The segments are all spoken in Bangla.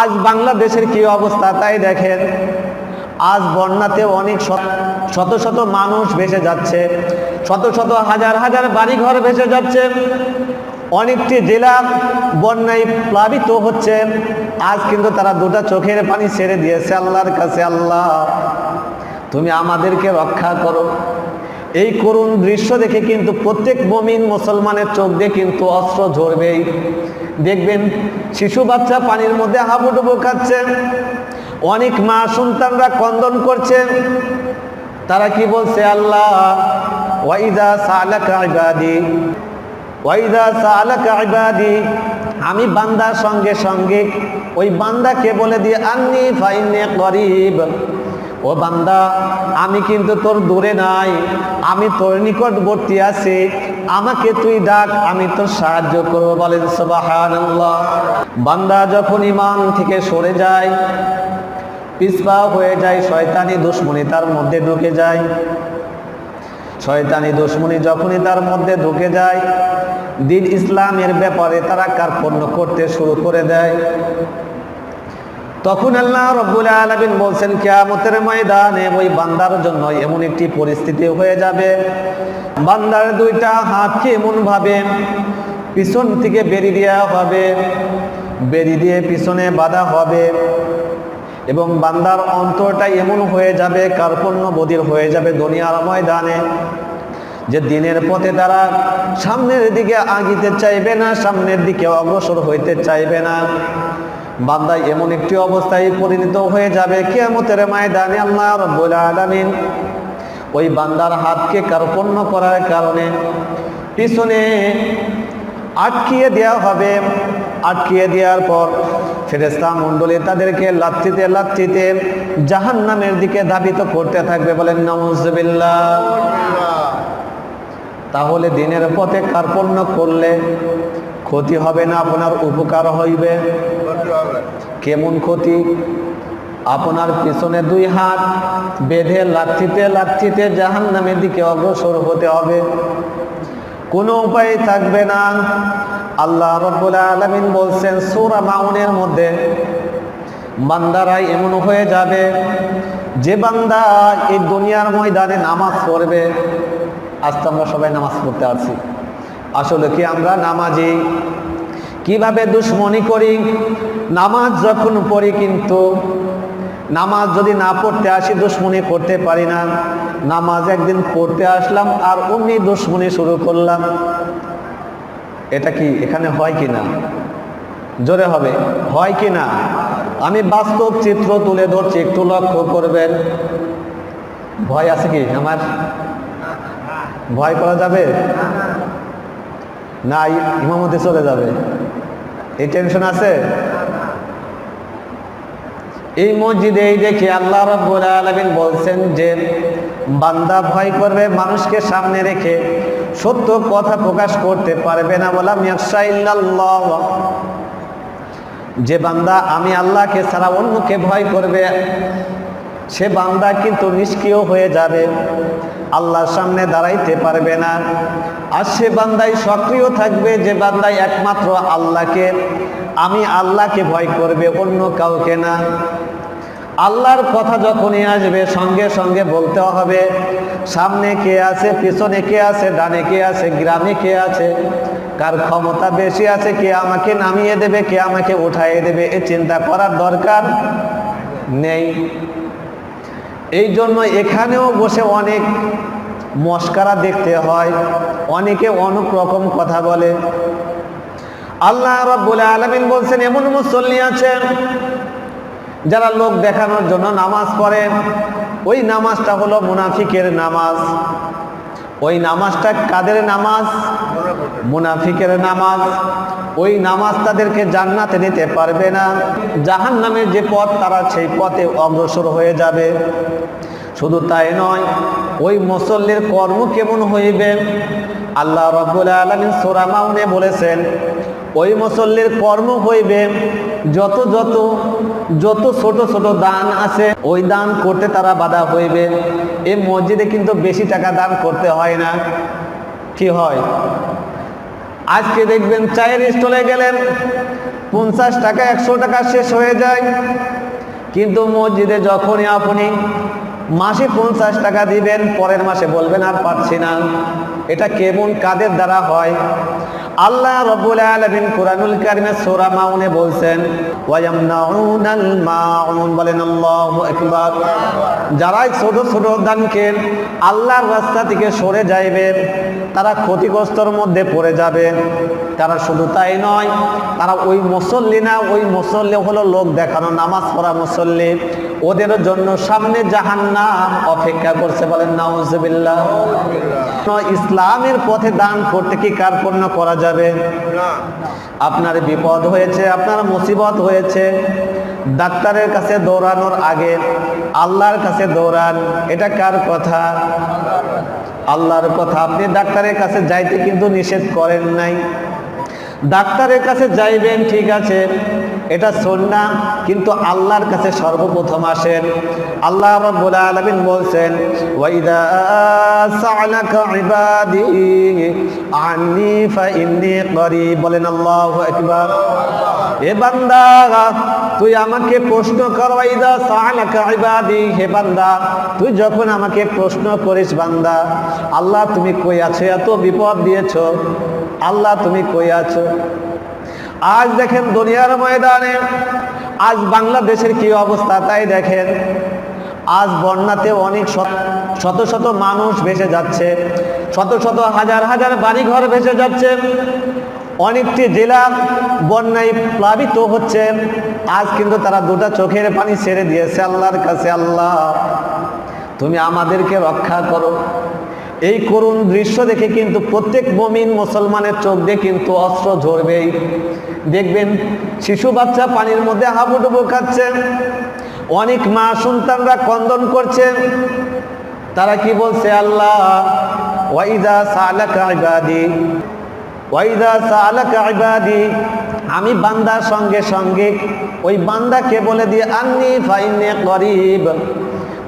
আজ বাংলাদেশের কি অবস্থা তাই দেখেন। আজ বন্যাতে অনেক শত শত মানুষ ভেসে যাচ্ছে, শত শত হাজার হাজার বাড়িঘর ভেসে যাচ্ছে। অনেকটি জেলা বন্যায় প্লাবিত হচ্ছে। আজ কিন্তু তারা দুটা চোখের পানি ছেড়ে দিয়েছে, আল্লাহর কাছে আল্লাহ। তুমি আমাদেরকে রক্ষা করো। এই করুণ দৃশ্য দেখে কিন্তু প্রত্যেক মমিন মুসলমানের চোখ দিয়ে কিন্তু অস্ত্র ঝরবেই। দেখবেন, শিশু বাচ্চা পানির মধ্যে হাবুডুবু খাচ্ছে, অনেক মা সন্তানরা কন্দন করছে। তারা কি বলছে? আল্লাহ আমি বান্দার সঙ্গে সঙ্গে ওই বান্দাকে বলে দিয়ে আন্নি ফাইনে করিব। ও বান্দা, আমি কিন্তু তোর দূরে নাই, আমি তোর নিকটবর্তী আছি, আমাকে তুই ডাক, আমি তোর সাহায্য করব বলেন সুবহানাল্লাহ। বান্দা যখন ইমান থেকে সরে যায় পিসপা হয়ে যায়, শয়তানি দুশ্মনী তার মধ্যে ঢুকে যায়। শয়তানি দুশ্মনী যখনই তার মধ্যে ঢুকে যায়, দিন ইসলামের ব্যাপারে তারা কার্পণ্য করতে শুরু করে দেয়। তখন আল্লাহ রব্বুল আলমিন বলছেন, কেয়ামতের ময়দানে ওই বান্দার জন্য এমন একটি পরিস্থিতি হয়ে যাবে। বান্দার দুইটা হাতকে এমন ভাবে পিছন থেকে বেরিয়ে দেওয়া হবে বেরিয়ে দিয়ে পিছনে বাধা হবে এবং বান্দার অন্তরটা এমন হয়ে যাবে, কার্পণ্য বদির হয়ে যাবে দুনিয়ার ময়দানে, যে দিনের পথে তারা সামনের দিকে আগিতে চাইবে না, সামনের দিকে অগ্রসর হইতে চাইবে না। বান্দা এমন একটি অবস্থায় পরিণত হয়ে যাবে কিয়ামতের ময়দানে আল্লাহ রব্বুল আলামিন ওই বান্দার হাতকে কার্পণ্য করার কারণে পিছনে আটকিয়ে দেওয়া হবে। আটকিয়ে দেওয়ার পর ফেরেস্তা মণ্ডলী তাদেরকে লাচ্ছিতে লাচ্ছিতে জাহান নামের দিকে ধাবিত করতে থাকবে বলেন নমজবিল্লা তাহলে দিনের পথে কার্পণ্য করলে ক্ষতি হবে না, আপনার উপকার হইবে। কেমন ক্ষতি? আপনার পিছনে দুই হাত বেঁধে লাচ্ছিতে লাচ্ছিতে জাহান নামের দিকে অগ্রসর হতে হবে। কোনো উপায় থাকবে না। আল্লাহ রব্বুল আলমিন বলছেন, সুরা মাউনের মধ্যে বান্দারাই এমন হয়ে যাবে, যে বান্দা এই দুনিয়ার ময়দানে নামাজ পড়বে। আজ তো আমরা সবাই নামাজ পড়তে আসছি আসলে কি আমরা নামাজি? কীভাবে দুশ্মনী করি? নামাজ যখন পড়ি কিন্তু নামাজ যদি না পড়তে আসি, দুশ্মনী করতে পারি না। নামাজ একদিন পড়তে আসলাম আর অমনি দুশ্মনী শুরু করলাম। এটা কি এখানে হয় কি না জোরে হবে, হয় কি না আমি বাস্তব চিত্র তুলে ধরছি, একটু লক্ষ্য করবেন। ভয় আছে কি আমার? ভয় করা যাবে? না ইমামতে চলে যাবে। এই টেনশন আছে? এই মসজিদে এই দেখে আল্লাহ রব্বুল আলামিন বলছেন যে, বান্দা ভয় করবে, মানুষকে সামনে রেখে সত্য কথা প্রকাশ করতে পারবে না। বলা মিয়াশাইল্লাল্লাহ যে বান্দা আমি আল্লাহকে ছাড়া অন্যকে ভয় করবে, সে বান্দা কিন্তু নিষ্ক্রিয় হয়ে যাবে। আল্লাহর সামনে দাঁড়াইতে পারবে না। আর সে বান্দাই সক্রিয় থাকবে, যে বান্দাই একমাত্র আল্লাহকে। আমি আল্লাহকে ভয় করবে, অন্য কাউকে না। আল্লাহর কথা যখনই আসবে, সঙ্গে সঙ্গে বলতে হবে, সামনে কে আছে, পিছনে কে আছে, ডানে কে আছে, গ্রামে কে আছে, কার ক্ষমতা বেশি আছে, কে আমাকে নামিয়ে দেবে, কে আমাকে উঠাইয়ে দেবে, এ চিন্তা করার দরকার নেই। এই জন্য এখানেও বসে অনেক মস্কারা দেখতে হয়, অনেকে অনেক রকম কথা বলে। আল্লাহ রব্বুল আলমিন বলছেন, এমন মুসল্লি আছেন যারা লোক দেখানোর জন্য নামাজ পড়ে। ওই নামাজটা হলো মুনাফিকের নামাজ। ওই নামাজটা কাদের নামাজ? মুনাফিকের নামাজ। ওই নামাজ তাদেরকে জান্নাতে নিতে পারবে না। জাহান নামের যে পথ তারা সেই পথে অগ্রসর হয়ে যাবে। শুধু তাই নয়, ওই মুসল্লির কর্ম কেমন হইবে? আল্লাহ রব্বুল আলমিন সোরা মাউনে বলেছেন, ওই মুসল্লির কর্ম হইবে যত যত যত ছোট ছোট দান আছে, ওই দান করতে তারা বাধা হইবে। এই মসজিদে কিন্তু বেশি টাকা দান করতে হয় না। কি হয়? আজকে দেখবেন চায়ের স্টলে গেলেন, পঞ্চাশ টাকা, একশো টাকা শেষ হয়ে যায়। কিন্তু মসজিদে যখনই আপনি মাসে পঞ্চাশ টাকা দিবেন, পরের মাসে বলবেন আর পারছি না। এটা কেমন কাদের দ্বারা হয়? আল্লাহ রব্বুল আলামিন কোরআনুল কারিমে সূরা মাউনে বলছেন, ওয়ায়ামনাউনাল বলেন আল্লাহু আকবার। ছোট ছোট দানকে আল্লাহর রাস্তা থেকে সরে যাইবে, তারা ক্ষতিগ্রস্তর মধ্যে পড়ে যাবে। তারা শুধু তাই নয়, তারা ওই মুসল্লি না, ওই মুসল্লি হলো লোক দেখানো, নামাজ পড়া মুসল্লি। ওদের জন্য সামনে জাহান্নাম অপেক্ষা করছে বলেন, নাউজুবিল্লাহ। ইসলামের পথে দান করতে কি কার্পণ্য করা যাবে? আপনার বিপদ হয়েছে, আপনার মুসিবত হয়েছে। ডাক্তারের কাছে দৌড়ানোর আগে আল্লাহর কাছে দৌড়ান, এটা কার কথা? আল্লাহর কথা। আপনি ডাক্তারের কাছে যাইতে কিন্তু নিষেধ করেন নাই। ডাক্তারের কাছে যাইবেন, ঠিক আছে। এটা সন্না কিন্তু আল্লাহর কাছে সর্বপ্রথম আসেন। আল্লাহ রাব্বুল আলামিন বলছেন ওয়াইদা সাআলাকা ইবাদি আন্নি ফাইন্নি করিব। বলেন, আল্লাহু আকবার। এ বান্দা, তুই আমাকে প্রশ্ন হে বান্দা, তুই যখন আমাকে প্রশ্ন করিস, বান্দা, আল্লাহ তুমি কই আছো? এত বিপদ দিয়েছ। আল্লাহ তুমি কই আছো? আজ দেখেন দুনিয়ার ময়দানে, আজ বাংলাদেশের কি অবস্থা তাই দেখেন। আজ বন্যাতে অনেক শত- শত মানুষ ভেসে যাচ্ছে, শত শত হাজার হাজার বাড়িঘর ভেসে যাচ্ছে। অনেকটি জেলা বন্যায় প্লাবিত হচ্ছে। আজ কিন্তু তারা দুটা চোখের পানি ছেড়ে দিয়েছে, আল্লাহর কাছে আল্লাহ। তুমি আমাদেরকে রক্ষা করো। এই করুণ দৃশ্য দেখে কিন্তু প্রত্যেক মমিন মুসলমানের চোখ দিয়ে কিন্তু অস্ত্র ঝরবেই। দেখবেন, শিশু বাচ্চা পানির মধ্যে হাবুডুবু খাচ্ছে, অনেক মা সন্তানরা কন্দন করছে। তারা কি বলছে? আল্লাহ ওয়াইদা সালাকা ওয়াইদা সালাকা আমি বান্দার সঙ্গে সঙ্গে ওই বান্দাকে বলে দিয়ে, আন্নি ফাইনে করিব।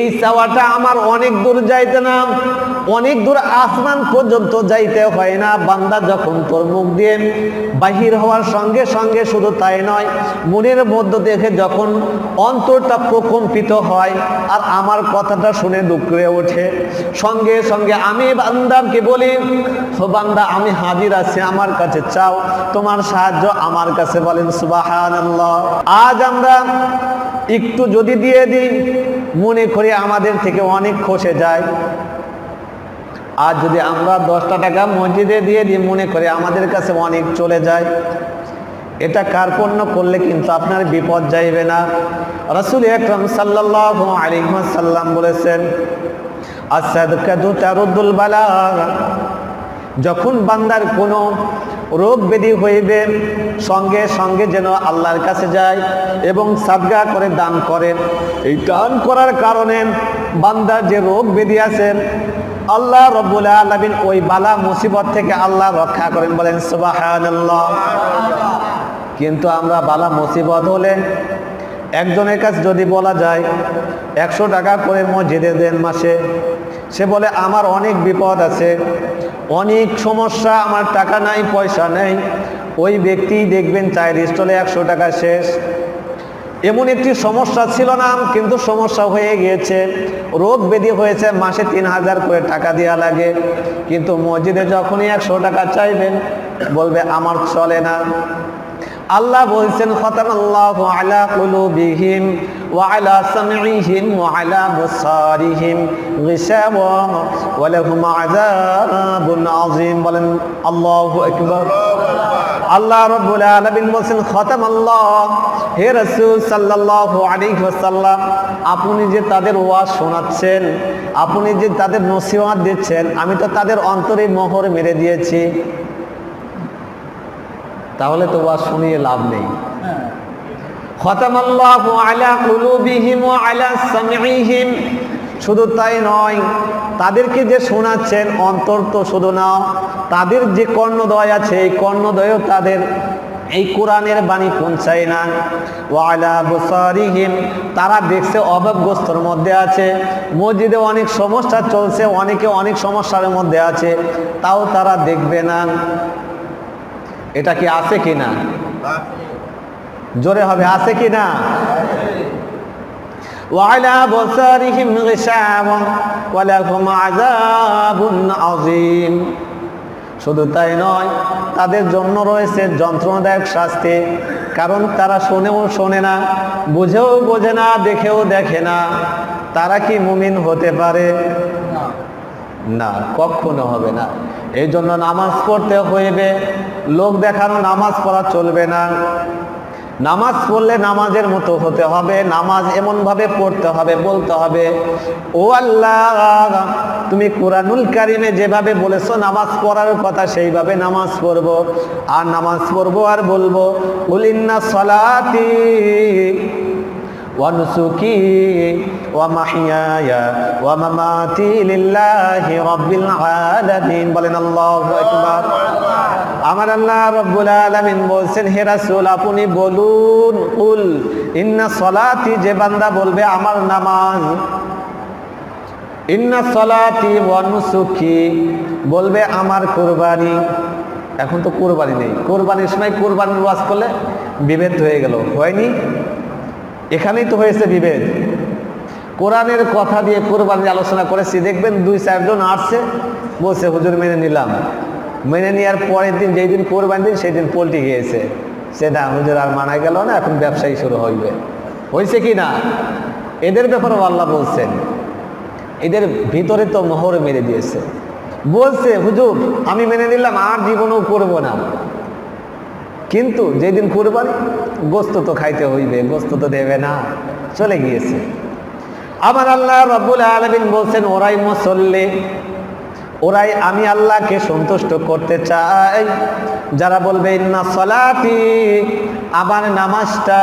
এই চাওয়াটা আমার অনেক দূর যাইতে না, অনেক দূর আসমান পর্যন্ত যাইতে হয় না। বান্দা যখন তোর মুখ দিয়ে বাহির হওয়ার সঙ্গে সঙ্গে শুধু তাই নয়, মনের মধ্য দেখে যখন অন্তরটা প্রকম্পিত হয় আর আমার কথাটা শুনে দুঃখে ওঠে। সঙ্গে সঙ্গে আমি বান্দাকে বলি, ও বান্দা, আমি হাজির আছি, আমার কাছে চাও, তোমার সাহায্য আমার কাছে। বলেন সুবাহান আজ আমরা একটু যদি দিয়ে দিই, মনে করি আমাদের থেকে অনেক খসে যায়। আর যদি আমরা দশটা টাকা মসজিদে দিয়ে দিই, মনে করে আমাদের কাছে অনেক চলে যায়। এটা কার্পণ্য করলে কিন্তু আপনার বিপদ যাইবে না। রসুল আকরম সাল্লাহ আলিমাসাল্লাম বলেছেন আসাদু তারুদ্দুল বালা। যখন বান্দার কোনো রোগ ব্যাধি হইবে, সঙ্গে সঙ্গে যেন আল্লাহর কাছে যায় এবং সাদগা করে দান করেন এই দান করার কারণে বান্দার যে রোগ ব্যাধি আছে, আল্লাহ রব্বুল আলমিন ওই বালা মুসিবত থেকে আল্লাহ রক্ষা করেন বলেন সুবাহান্লাহ কিন্তু আমরা বালা মুসিবত হলে একজনের কাছে যদি বলা যায়, একশো টাকা করে মসজিদে দেন মাসে, সে বলে, আমার অনেক বিপদ আছে। অনেক সমস্যা, আমার টাকা নাই, পয়সা নেই। ওই ব্যক্তি দেখবেন চায়ের স্টলে একশো টাকা শেষ। এমন একটি সমস্যা ছিল না, কিন্তু সমস্যা হয়ে গিয়েছে। রোগ ব্যাধি হয়েছে, মাসে তিন হাজার করে টাকা দেওয়া লাগে। কিন্তু মসজিদে যখনই একশো টাকা চাইবেন, বলবে, আমার চলে না। আল্লাহ বলছেন খতাম আল্লাহ আলা ওয়া ওয়া আলা বুসারিহিম গিশাওয়া ওয়া লাহুম আযাবুন আযীম বলেন, আল্লাহু আকবার। আল্লাহ রাব্বুল আলামিন বলছেন খতাম আল্লাহ হে রাসূল সাল্লাল্লাহু আলাইহি ওয়াসাল্লাম, আপনি যে তাদের ওয়াজ শোনাচ্ছেন, আপনি যে তাদের নসিহত দিচ্ছেন, আমি তো তাদের অন্তরে মোহর মেরে দিয়েছি। তাহলে তো ওয়াজ শুনিয়ে লাভ নেই। খতামাল্লাহু আলা কুলুবিহিম ওয়া আলা সামঈহিম। শুধু তাই নয়, তাদেরকে যে শোনাচ্ছেন অন্তর তো শুধু নাও, তাদের যে কর্ণদয় আছে, এই কর্ণদয়ও তাদের এই কোরআনের বাণী পৌঁছায় না। ওয়ালা বসারিহিম, তারা দেখছে অভাবগ্রস্তর মধ্যে আছে। মসজিদে অনেক সমস্যা চলছে, অনেকে অনেক সমস্যার মধ্যে আছে, তাও তারা দেখবে না। এটা কি আছে কি না? জোরে হবে আছে কি না وعلى بصارهم غشاوة ولهم عذاب عظيم শুধু তাই নয় তাদের জন্য রয়েছে যন্ত্রণাদায়ক শাস্তি কারণ তারা শোনেও শোনে না বুঝেও বোঝে না দেখেও দেখে না তারা কি মুমিন হতে পারে না কখনো হবে না এই জন্য নামাজ পড়তে হইবে লোক দেখানো নামাজ পড়া চলবে না নামাজ পড়লে নামাজের মতো হতে হবে, নামাজ এমনভাবে পড়তে হবে, বলতে হবে, ও আল্লাহ, তুমি কোরআনুল কারিমে যেভাবে বলেছ নামাজ পড়ার কথা, সেইভাবে নামাজ পড়ব। আর নামাজ পড়ব আর বলব উলিন্না সলাতি ونسكي ومحياي ومماتي لله رب العالمين বলেন আল্লাহু আকবার আমার আল্লাহ রব্বুল আলামিন বলছেন হে রাসূল আপনি বলুন কুল ইন্না সলাতি যে বান্দা বলবে আমার নামাজ ইন্না সলাতি ওয়া নুসুকি বলবে আমার কুরবানি এখন তো কুরবানি নেই কুরবানির সময় কুরবানির ওয়াজ করলে বিভেদ হয়ে গেল হয়নি এখানেই তো হয়েছে বিভেদ। কোরআনের কথা দিয়ে কোরবানির আলোচনা করেছি। দেখবেন দুই চারজন আসছে, বলছে, হুজুর, মেনে নিলাম। মেনে নেওয়ার পরের দিন, যেই দিন কোরবানি দিন, সেই দিন পোলট্রি গিয়েছে। সেটা হুজুর, আর মানা গেল না, এখন ব্যবসায়ী শুরু হইবে। হয়েছে কি না? এদের ব্যাপারেও আল্লাহ বলছেন। এদের ভিতরে তো মোহর মেরে দিয়েছে। বলছে, হুজুর, আমি মেনে নিলাম, আর জীবনেও করব না। কিন্তু যেদিন কুরবান, গোস্ত তো খাইতে হইবে, গোস্ত তো দেবে না, চলে গিয়েছে। আমার আল্লাহ রব্বুল আলমিন বলছেন, ওরাই মুসল্লি, ওরাই আমি আল্লাহকে সন্তুষ্ট করতে চাই। যারা বলবে, ইন্না সলাতি, আমার নামাজটা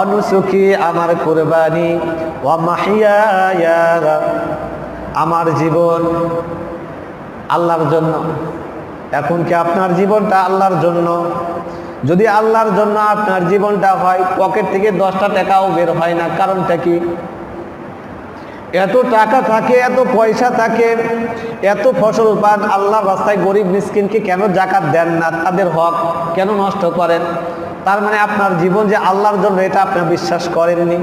অনুসুখী আমার কোরবানি ও মাহিয়া আমার জীবন আল্লাহর জন্য। এখন কি আপনার জীবনটা আল্লাহর জন্য? যদি আল্লাহর জন্য আপনার জীবনটা হয়, পকেট থেকে দশটা টাকাও বের হয় না। কারণটা কি? এত টাকা থাকে, এত পয়সা থাকে, এত ফসল পান আল্লাহর রাস্তায় গরিব মিসকিনকে কেন জাকাত দেন না? তাদের হক কেন নষ্ট করেন? তার মানে আপনার জীবন যে আল্লাহর জন্য, এটা আপনি বিশ্বাস করেননি।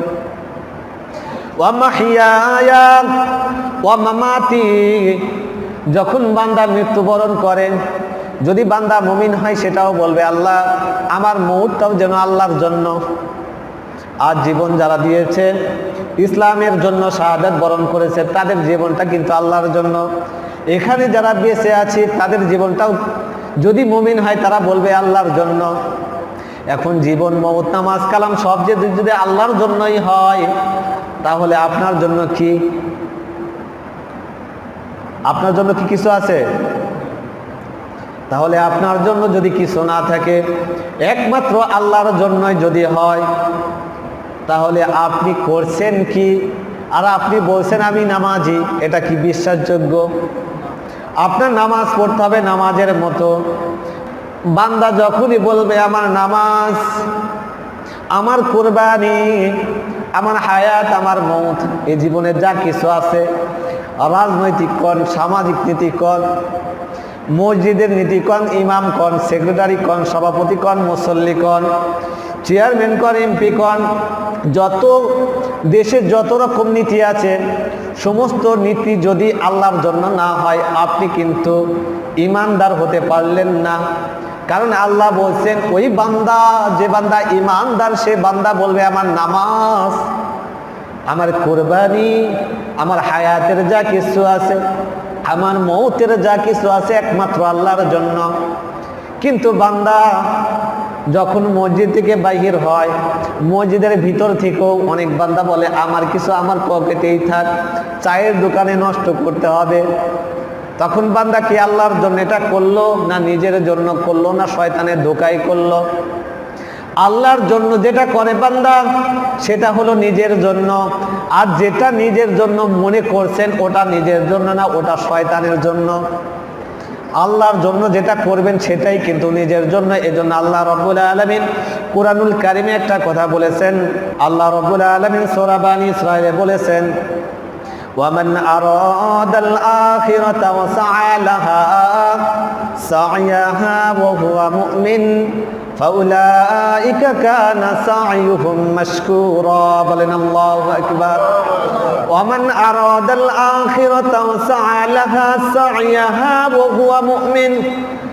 ওয়ামাহিয়া ওয়ামামাতি যখন বান্দা মৃত্যুবরণ করেন যদি বান্দা মুমিন হয়, সেটাও বলবে, আল্লাহ, আমার মৌতটাও যেন আল্লাহর জন্য। আর জীবন যারা দিয়েছে, ইসলামের জন্য শাহাদাত বরণ করেছে, তাদের জীবনটা কিন্তু আল্লাহর জন্য। এখানে যারা বেঁচে আছে, তাদের জীবনটাও যদি মুমিন হয়, তারা বলবে, আল্লাহর জন্য। এখন জীবন মমত নামাজ, কালাম, সব যে যদি আল্লাহর জন্যই হয়, তাহলে আপনার জন্য কি? আপনার জন্য কি কিছু আছে? তাহলে আপনার জন্য যদি কিছু না থাকে, একমাত্র আল্লাহর জন্যই যদি হয়, তাহলে আপনি করছেন কি? আর আপনি বলছেন, আমি নামাজি। এটা কি বিশ্বাসযোগ্য? আপনার নামাজ পড়তে হবে নামাজের মতো। বান্দা যখনই বলবে, আমার নামাজ, আমার কোরবানি, আমার হায়াত, আমার মৌত এই জীবনে যা কিছু আছে রাজনৈতিক কন, সামাজিক নীতি কন, মসজিদের নীতি কন, ইমাম কন, সেক্রেটারি কন, সভাপতি কন, মুসল্লি কন, চেয়ারম্যান কন, এমপি কন, যত দেশের যত রকম নীতি আছে, সমস্ত নীতি যদি আল্লাহর জন্য না হয়, আপনি কিন্তু ইমানদার হতে পারলেন না। কারণ আল্লাহ বলছেন, ওই বান্দা, যে বান্দা ইমানদার, সে বান্দা বলবে, আমার নামাজ আমার কোরবানি, আমার হায়াতের যা কিছু আছে, আমার মৌতের যা কিছু আছে একমাত্র আল্লাহর জন্য। কিন্তু বান্দা যখন মসজিদ থেকে বাহির হয়, মসজিদের ভিতর থেকেও অনেক বান্দা বলে, আমার কিছু আমার পকেটেই থাক, চায়ের দোকানে নষ্ট করতে হবে। তখন বান্দা কি আল্লাহর জন্য এটা করল, না নিজের জন্য করল, না শয়তানের ধোকাই করল? আল্লাহর জন্য যেটা করে বান্দা সেটা হলো নিজের জন্য আর যেটা নিজের জন্য মনে করছেন ওটা নিজের জন্য না ওটা শয়তানের জন্য আল্লাহর জন্য যেটা করবেন সেটাই কিন্তু নিজের জন্য এজন্য আল্লাহ রব্বুল আলমিন কুরআনুল কারিমে একটা কথা বলেছেন আল্লাহ রব্বুল আলমিন সোরাবানি ইসরায়েলে বলেছেন ومن أراد الآخرة وسعى لها سعيها وهو مؤمن فأولئك كان سعيهم مشكورا. بلن الله أكبر. ومن أراد الآخرة وسعى لها سعيها وهو مؤمن.